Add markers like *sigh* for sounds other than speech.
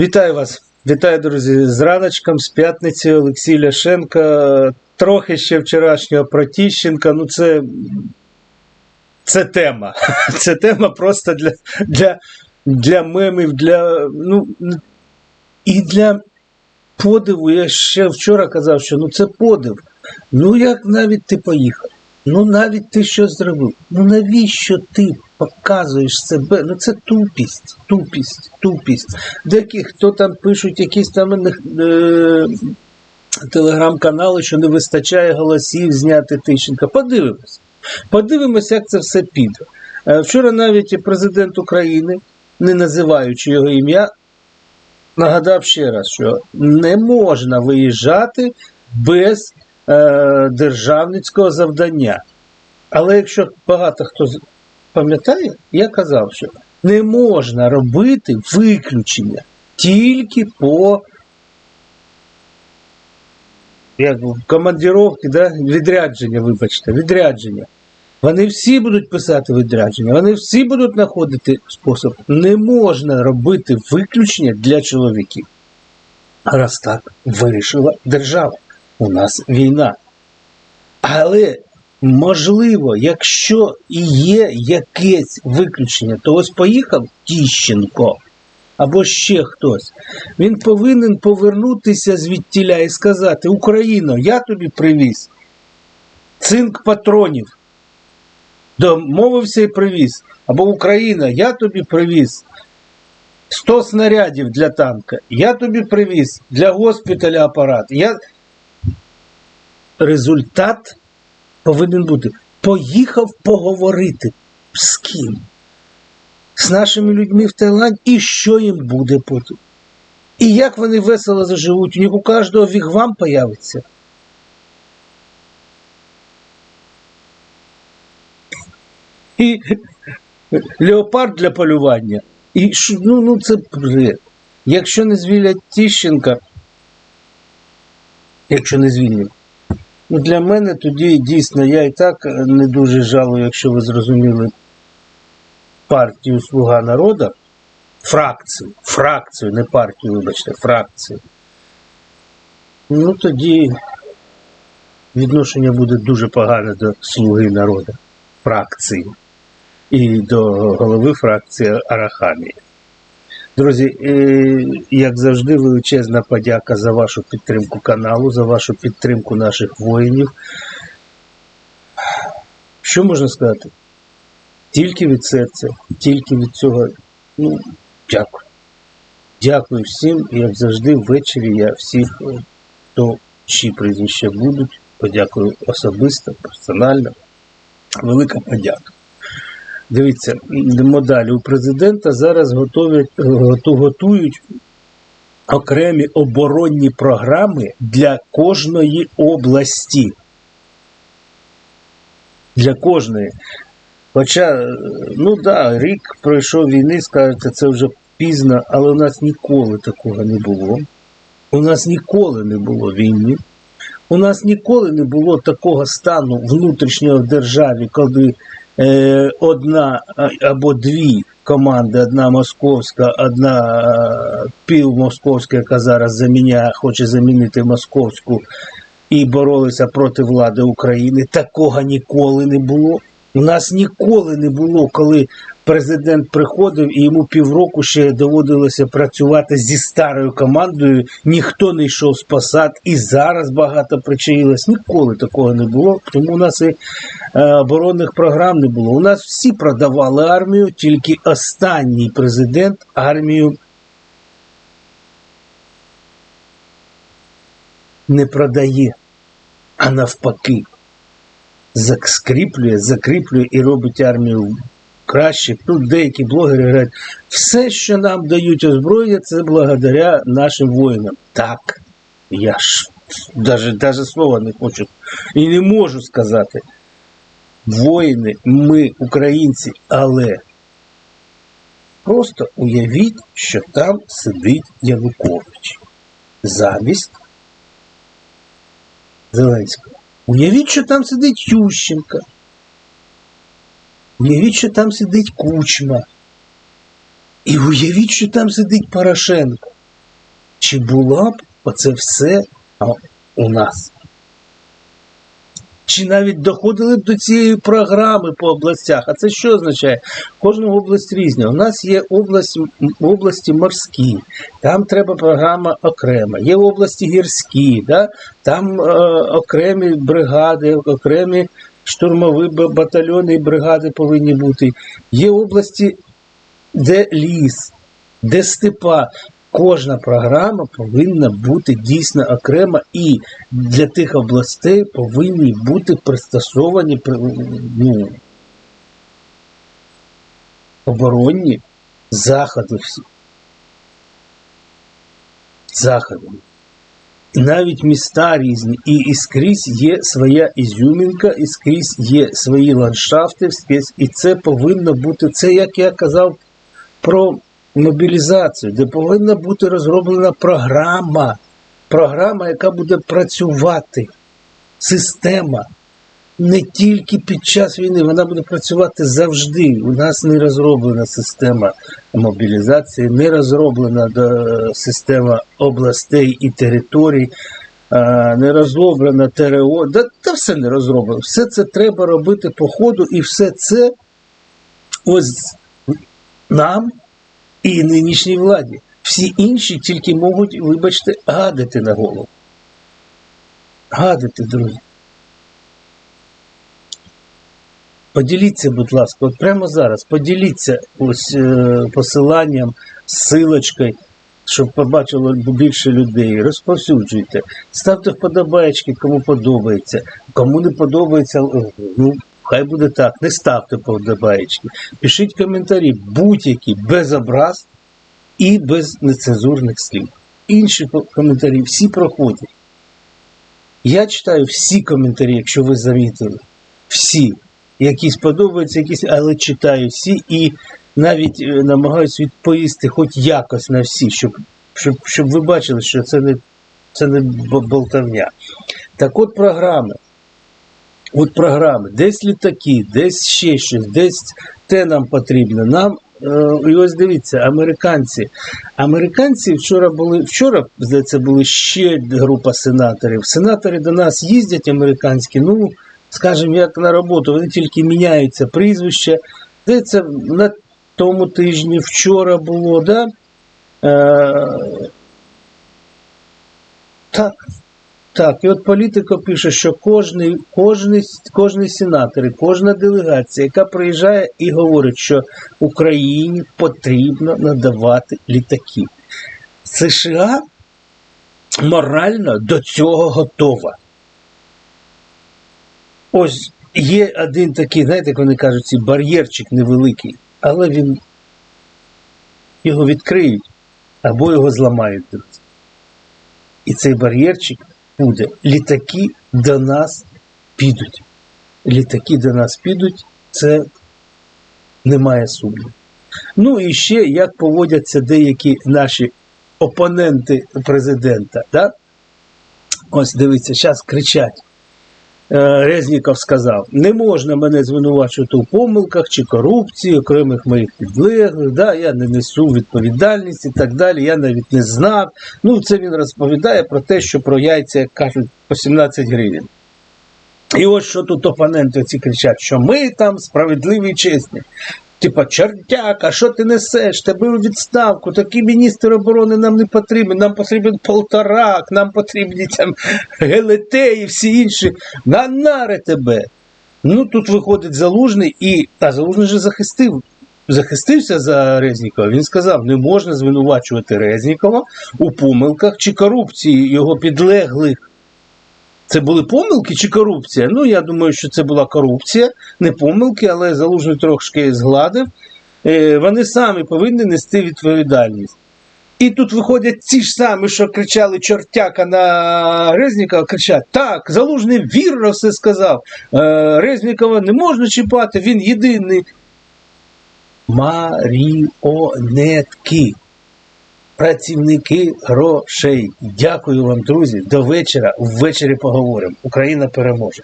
Вітаю вас, вітаю, друзі, з раночком, з п'ятниці Олексій Ляшенко. Трохи ще вчорашнього про Тіщенка. Ну, це, це тема. *laughs* Це тема просто для, для, для мемів, для, ну, і для подиву. Я ще вчора казав, що ну це подив. Ну, як навіть ти поїхав? Ну, навіть ти щось зробив. Ну навіщо ти показуєш себе? Ну це тупість, тупість, тупість. Деякі, хто там пишуть якісь там е, телеграм-канали, що не вистачає голосів зняти Тищенка. Подивимось. Подивимось, як це все піде. Е, Вчора навіть президент України, не називаючи його ім'я, нагадав ще раз, що не можна виїжджати без е, державницького завдання. Але якщо багато хто пам'ятає, я казав, що не можна робити виключення тільки по як командіровки, да? відрядження, вибачте, відрядження. Вони всі будуть писати відрядження, вони всі будуть знаходити спосіб. Не можна робити виключення для чоловіків. Раз так вирішила держава. У нас війна. Але можливо, якщо і є якесь виключення, то ось поїхав Тіщенко або ще хтось, він повинен повернутися звідтіля і сказати: Україно, я тобі привіз цинк патронів. Домовився і привіз. Або Україна, я тобі привіз 100 снарядів для танка. Я тобі привіз для госпіталя апарат. Я... Результат повинен бути. Поїхав поговорити з ким? З нашими людьми в Таїланд і що їм буде потім? І як вони весело заживуть? У них у кожного вігвам появиться. І леопард для полювання. І ну, ну це бред. Якщо не звільнять Тіщенка, якщо не звільнять, ну для мене тоді дійсно я і так е, не дуже жалую, якщо ви зрозуміли партію Слуга народу, фракцію, фракцію, не партію, вибачте, фракцію. Ну тоді відношення буде дуже погане до Слуги народу, фракції і до голови фракції Арахамії. Друзі, як завжди, величезна подяка за вашу підтримку каналу, за вашу підтримку наших воїнів. Що можна сказати? Тільки від серця, тільки від цього. Ну, дякую. Дякую всім. Як завжди, ввечері я всіх, е, хто чиї прізвища будуть, подякую особисто, персонально. Велика подяка. Дивіться, далі. У президента зараз готовять, готують окремі оборонні програми для кожної області. Для кожної. Хоча, е, ну да, рік пройшов війни, скажете, це вже пізно, але у нас ніколи такого не було. У нас ніколи не було війни. У нас ніколи не було такого стану внутрішнього в державі, коли одна або дві команди, одна московська, одна е, півмосковська, яка зараз заміняє, хоче замінити московську, і боролися проти влади України. Такого ніколи не було. У нас ніколи не було, коли президент приходив і йому півроку ще доводилося працювати зі старою командою, ніхто не йшов з посад, і зараз багато причаїлось. Ніколи такого не було. Тому у нас і е, оборонних програм не було. У нас всі продавали армію, тільки останній президент армію не продає, а навпаки скріплює, закріплює і робить армію краще. Тут деякі блогери говорять, все, що нам дають озброєння, це благодаря нашим воїнам. Так, я ж навіть, навіть слова не хочу і не можу сказати. Воїни, ми, українці, але просто уявіть, що там сидить Янукович замість Зеленського. Уявіть, що там сидить Ющенка. Уявіть, що там сидить Кучма. І уявіть, що там сидить Порошенко. чи була б оце все у нас? Чи навіть доходили б до цієї програми по областях? А це що означає? Кожна область різна. У нас є область, області морські, там треба програма окрема. Є області гірські, да? там е, окремі бригади, окремі штурмові батальйони і бригади повинні бути. Є області, де ліс, де степа. Кожна програма повинна бути дійсно окрема, і для тих областей повинні бути пристосовані ну, оборонні заходи всі. Заходи. Навіть міста різні, і, і скрізь є своя ізюмінка, і скрізь є свої ландшафти, і це повинно бути, це як я казав про мобілізацію, де повинна бути розроблена програма, програма, яка буде працювати, система. Не тільки під час війни, вона буде працювати завжди. У нас не розроблена система мобілізації, не розроблена е, система областей і територій, е, не розроблена ТРО. Да, та все не розроблено. Все це треба робити по ходу, і все це ось нам і нинішній владі. Всі інші тільки можуть, вибачте, гадити на голову. Гадити, друзі. Поділіться, будь ласка, от прямо зараз поділіться ось е, посиланням, силочкою, щоб побачило більше людей. Розповсюджуйте, ставте вподобаєчки, кому подобається. Кому не подобається, е, ну хай буде так. Не ставте вподобаєчки. Пишіть коментарі, будь-які без образ і без нецензурних слів. Інші коментарі всі проходять. Я читаю всі коментарі, якщо ви замітили. Всі. Які сподобаються, якісь, але читаю всі і навіть е, намагаюся відповісти хоч якось на всі, щоб, щоб, щоб ви бачили, що це не, це не бо- болтовня. Так от програми. От програми, десь літаки, десь ще щось, десь те нам потрібно. Нам, е, і ось дивіться, американці. Американці вчора були, вчора, здається, були ще група сенаторів. Сенатори до нас їздять американські, ну, скажімо, як на роботу, вони тільки міняються прізвища. Здається, на тому тижні вчора було, да? Е, так. Так, і от політико пише, що кожний, кожний, кожний сенатор, і кожна делегація, яка приїжджає і говорить, що Україні потрібно надавати літаки. США морально до цього готова. Ось є один такий, знаєте, як вони кажуть, ці бар'єрчик невеликий, але він його відкриють або його зламають. друзі. І цей бар'єрчик буде. Літаки до нас підуть. Літаки до нас підуть, це немає сумніву. Ну і ще як поводяться деякі наші опоненти президента. Да? Ось дивіться, зараз кричать. Е, Резніков сказав: не можна мене звинувачувати у помилках чи корупції, окремих моїх підлеглих, да, я не несу відповідальність і так далі, я навіть не знав. Ну, це він розповідає про те, що про яйця, як кажуть, по 17 гривень. І ось що тут опоненти ці кричать, що ми там справедливі і чесні. Типа, чертяка, що ти несеш? Тебе у відставку, такий міністр оборони нам не потрібен, нам потрібен полторак, нам потрібні там ГЛТ і всі інші. На нари тебе. Ну тут виходить залужний і. Та залужний же захистив. Захистився за Резнікова. Він сказав, не можна звинувачувати Резнікова у помилках чи корупції його підлеглих. Це були помилки чи корупція? Ну, я думаю, що це була корупція, не помилки, але залужний трошки згладив. Е, Вони самі повинні нести відповідальність. І тут виходять ті ж самі, що кричали чортяка на Резнікова, кричать: так, залужний вірно все сказав. Е, Резнікова не можна чіпати, він єдиний. Маріонетки. Працівники грошей. Дякую вам, друзі. До вечора. Ввечері поговоримо. Україна переможе.